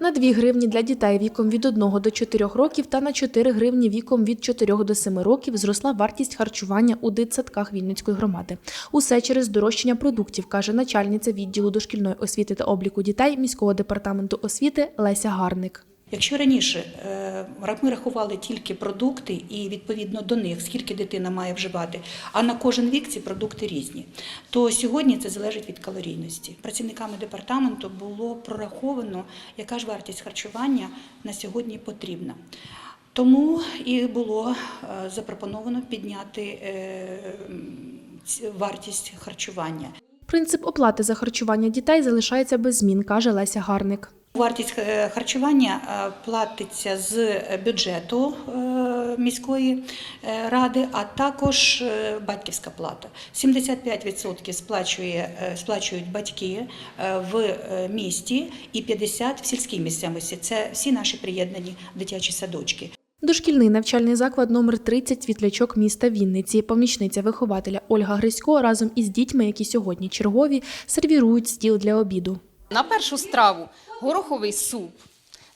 На 2 гривні для дітей віком від 1 до 4 років та на 4 гривні віком від 4 до 7 років зросла вартість харчування у дитсадках Вінницької громади. Усе через здорожчання продуктів, каже начальниця відділу дошкільної освіти та обліку дітей міського департаменту освіти Леся Гарник. Якщо раніше е, ми рахували тільки продукти і відповідно до них, скільки дитина має вживати, а на кожен вік ці продукти різні, то сьогодні це залежить від калорійності. Працівниками департаменту було прораховано, яка ж вартість харчування на сьогодні потрібна. Тому і було е, запропоновано підняти е, вартість харчування. Принцип оплати за харчування дітей залишається без змін, каже Леся Гарник. Вартість е, харчування е, платиться з бюджету е, міської ради, а також батьківська плата. 75% сплачує, сплачують батьки в місті і 50% в сільській місцевості. Це всі наші приєднані дитячі садочки. Дошкільний навчальний заклад номер 30 «Світлячок» міста Вінниці. Помічниця вихователя Ольга Грисько разом із дітьми, які сьогодні чергові, сервірують стіл для обіду. На першу страву гороховий суп,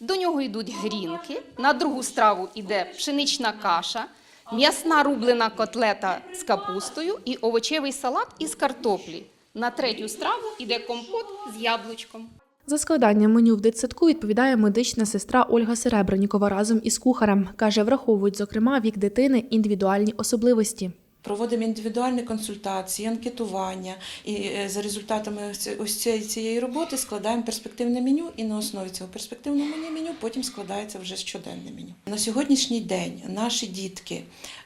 до нього йдуть грінки, на другу страву йде пшенична каша, м'ясна рублена котлета з капустою і овочевий салат із картоплі. На третю страву йде компот з яблучком. За складання меню в дитсадку відповідає медична сестра Ольга Серебренікова разом із кухарем. Каже, враховують, зокрема, вік дитини, індивідуальні особливості. Проводимо індивідуальні консультації, анкетування, і е, за результатами ось цієї- роботи складаємо перспективне меню, і на основі цього перспективного меню потім складається вже щоденне меню. На сьогоднішній день наші дітки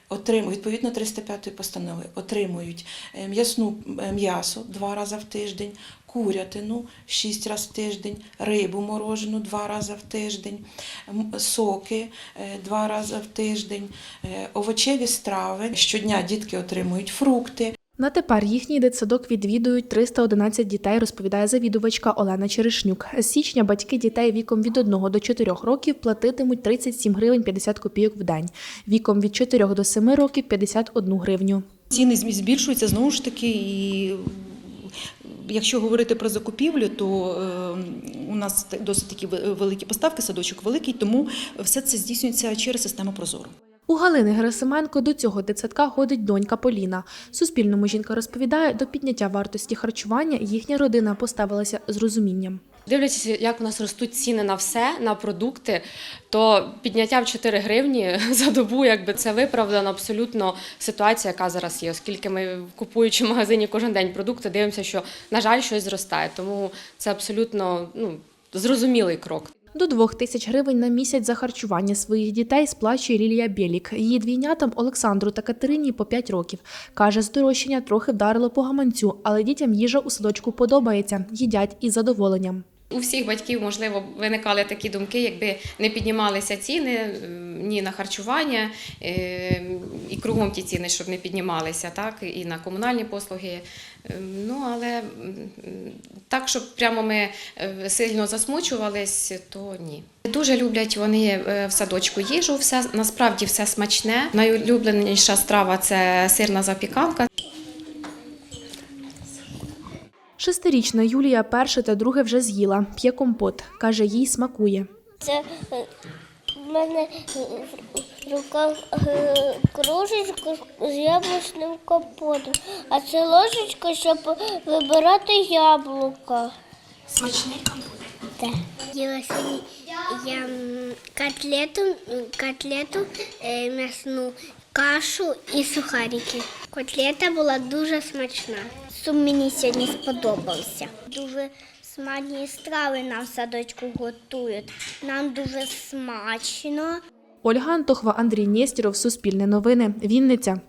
отримують відповідно 305 постанови, отримують е, м'ясну е, м'ясо два рази в тиждень, курятину шість разів в тиждень, рибу морожену два рази в тиждень, соки е, два рази в тиждень, овочеві страви. Щодня дітки отримують фрукти. На тепер їхній дитсадок відвідують 311 дітей, розповідає завідувачка Олена Черешнюк. З січня батьки дітей віком від 1 до 4 років платитимуть 37 гривень 50 копійок в день, віком від 4 до 7 років 51 гривню. Ціни збільшуються знову ж таки, і якщо говорити про закупівлю, то е, у нас досить такі великі поставки, садочок великий, тому все це здійснюється через систему Прозоро. У Галини Герасименко до цього дитсадка ходить донька Поліна. Суспільному жінка розповідає, до підняття вартості харчування їхня родина поставилася з розумінням. Дивлячись, як у нас ростуть ціни на все, на продукти, то підняття в 4 гривні за добу, якби це виправдана абсолютно ситуація, яка зараз є, оскільки ми, купуючи в магазині кожен день продукти, дивимося, що, на жаль, щось зростає. Тому це абсолютно ну, зрозумілий крок. До двох тисяч гривень на місяць за харчування своїх дітей сплачує Лілія Бєлік. Її двійнятам Олександру та Катерині по 5 років. Каже, здорожчання трохи вдарило по гаманцю, але дітям їжа у садочку подобається, їдять із задоволенням. У всіх батьків, можливо, виникали такі думки, якби не піднімалися ціни е, ні на харчування, е, і кругом ті ціни, щоб не піднімалися, так, і на комунальні послуги. Е, Ну, але так, щоб прямо ми е, сильно засмучувались, то ні. Дуже люблять вони в садочку їжу, все насправді все смачне. Найулюбленіша страва це сирна запіканка. Шестирічна Юлія перше та друге вже з'їла, п'є компот. Каже, їй смакує. Це в мене в руках е, кружечка з яблучним компотом, а це ложечка, щоб вибирати яблука. Смачний компот? Так. Їла я котлету, котлету е, м'ясну, кашу і сухарики. Котлета була дуже смачна. Суп мені сьогодні сподобався. Дуже смачні страви нам в садочку готують. Нам дуже смачно. Ольга Антохва, Андрій Нєстіров, Суспільне новини, Вінниця.